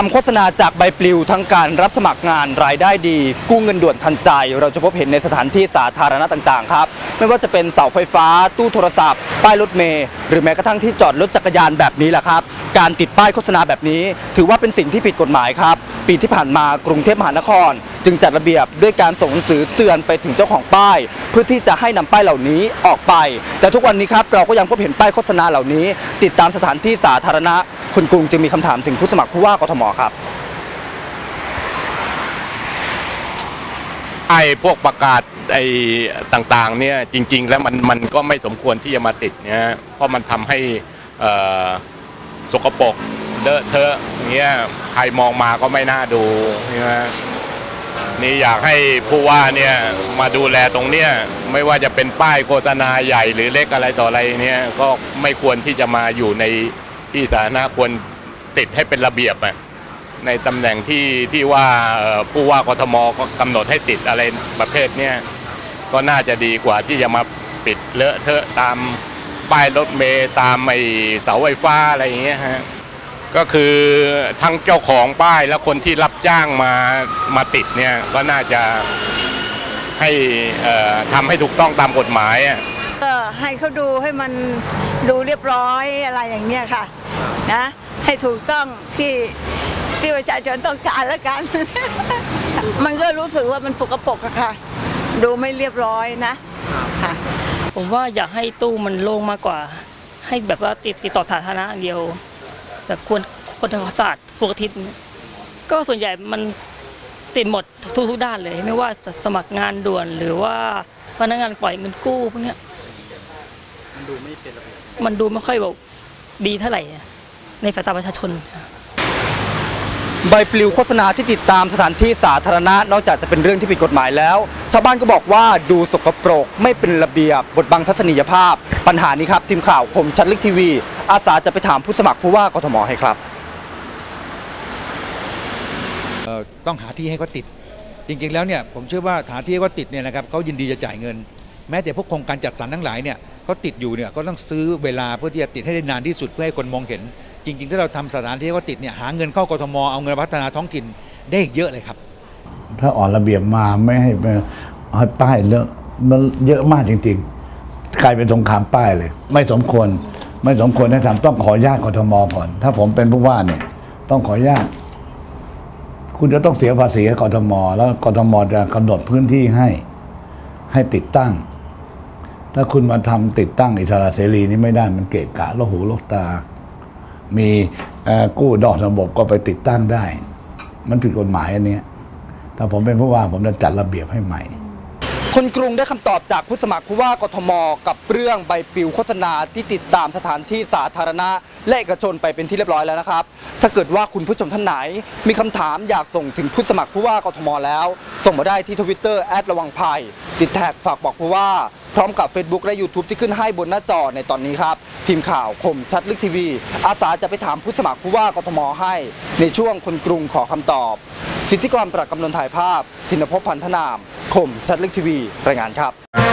คำโฆษณาจากใบปลิวทั้งการรับสมัครงานรายได้ดี กู้เงินด่วนทันใจ เราจะพบเห็นในสถานที่สาธารณะต่างๆครับไม่ว่าจะเป็นเสาไฟฟ้า ตู้โทรศัพท์ ป้ายรถเมล์หรือแม้กระทั่งที่จอดรถจักรยานแบบนี้แหละครับ การติดป้ายโฆษณาแบบนี้ ถือว่าเป็นสิ่งที่ผิดกฎหมายครับ ปีที่ผ่านมากรุงเทพมหานคร จึงจัดระเบียบด้วยการส่งหนังสือเตือนไปถึงเจ้าของป้าย เพื่อที่จะให้นำป้ายเหล่านี้ออกไป แต่ทุกวันนี้ครับเราก็ยังพบเห็นป้ายโฆษณาเหล่านี้ ติดตามสถานที่สาธารณะ คุณกรุงจึงมีคำถามถึงผู้สมัครผู้ว่ากทมครับ ไอ้พวกประกาศไอ้ต่างๆเนี่ยจริง ๆ แล้วมันมันก็ไม่สมควรที่จะมาติดเนี่ยเพราะมันทำให้เอ่อสกปรกเลอะเทอะเงี้ยใครมองมาก็ไม่น่าดูใช่ไหมนี่อยากให้ผู้ว่าเนี่ยมาดูแลตรงเนี้ยไม่ว่าจะเป็นป้ายโฆษณาใหญ่หรือเล็กอะไรต่ออะไรเนี่ยก็ไม่ควรที่จะมาอยู่ใน ที่สาธารณะควรติดให้เป็นระเบียบอะในตำแหน่งที่ที่ว่าเอ่อผู้ว่ากทมก็กำหนดให้ติดอะไรประเภทเนี้ยก็น่าจะดีกว่าที่จะมาปิดเลอะเทอะตามป้ายรถเมล์ตามไอ้เสาไฟฟ้าอะไรอย่างเงี้ยฮะ ก็คือทั้งเจ้าของป้ายและคนที่รับจ้างมามาติดเนี่ยก็น่าจะให้เอ่อทำให้ถูกต้องตามกฎหมายอะ ให้เขาดูให้มันดูเรียบร้อยอะไรอย่างเงี้ยค่ะนะให้ถูกต้องที่ที่ประชาชนต้องการแล้วกัน มันก็รู้สึกว่ามันสกปรกอะค่ะ ดูไม่เรียบร้อยนะค่ะผมว่าอยากให้ตู้มันโล่งมากกว่า ให้แบบว่าติดติดต่อสาธารณะอย่างเดียว แบบควรควรทำความสะอาดทุกอาทิตย์ก็ส่วนใหญ่มันติดหมดทุกทุกด้านเลย ไม่ว่าจะสมัครงานด่วนหรือว่าพนักงานปล่อยเงินกู้พวกเนี้ยมัน ดูไม่เป็นมันดูไม่ค่อยแบบดีเท่าไหร่อะในสายตาประชาชน ใบปลิวโฆษณาที่ติดตามสถานที่สาธารณะ นอกจากจะเป็นเรื่องที่ผิดกฎหมายแล้ว ชาวบ้านก็บอกว่าดูสกปรก ไม่เป็นระเบียบบทบังทัศนียภาพ ปัญหานี้ครับ ทีมข่าวคมชัดลึกทีวี อาสาจะไปถามผู้สมัครผู้ว่ากทมให้ครับ เอ่อต้องหาที่ให้เขาติด จริงๆแล้วเนี่ยผมเชื่อว่าหาที่ให้เขาติดเนี่ยนะครับเขายินดีจะจ่ายเงิน แม้แต่พวกโครงการจัดสรรทั้งหลายเนี่ย เขาติดอยู่เนี่ยก็ต้องซื้อเวลาเพื่อที่จะติดให้ได้นานที่สุดเพื่อให้คนมองเห็น จริง ๆ ถ้าเราทำสถานที่เขาติดเนี่ยหาเงินเข้ากทมเอาเงินพัฒนาท้องถิ่นได้อีกเยอะเลยครับ ถ้าอ่อนระเบียบมาไม่ให้ให้ป้ายเลอะมันเยอะมากจริง ๆ กลายเป็นสงครามป้ายเลย ไม่สมควรไม่สมควรให้ทำต้องขออนุญาตกทมก่อน ถ้าผมเป็นผู้ว่าเนี่ย ต้องขออนุญาตคุณจะต้องเสียภาษีให้กทม แล้วกทมจะกำหนดพื้นที่ให้ให้ติดตั้ง ถ้าคุณมาทำติดตั้งอิสระเสรีนี่ไม่ได้มันเกะกะโลหูโลกตา มีกู้ดอกระบบก็ไปติดตั้งได้ มันผิดกฎหมายอันนี้ถ้าผมเป็นผู้ว่าผมจะจัดระเบียบให้ใหม่ คนกรุงได้คำตอบจากผู้สมัครผู้ว่ากทม กับเรื่องใบปลิวโฆษณาที่ติดตามสถานที่สาธารณะ และเอกชนไปเป็นที่เรียบร้อยแล้วนะครับ ถ้าเกิดว่าคุณผู้ชมท่านไหน มีคำถามอยากส่งถึงผู้สมัครผู้ว่ากทมแล้ว ส่งมาได้ที่ทวิตเตอร์แอดระวังภัยติดแท็กฝากบอกผู้ว่า พร้อมกับ Facebook และ YouTube ที่ขึ้นให้บนหน้าจอในตอนนี้ครับ ทีมข่าวคมชัดลึกทีวี อาสาจะไปถามผู้สมัครผู้ว่ากทมให้ ในช่วงคนกรุงขอคำตอบ สิทธิกรประกำนนถ่ายภาพ ธินภพพันธนาม คมชัดลึกทีวี รายงานครับ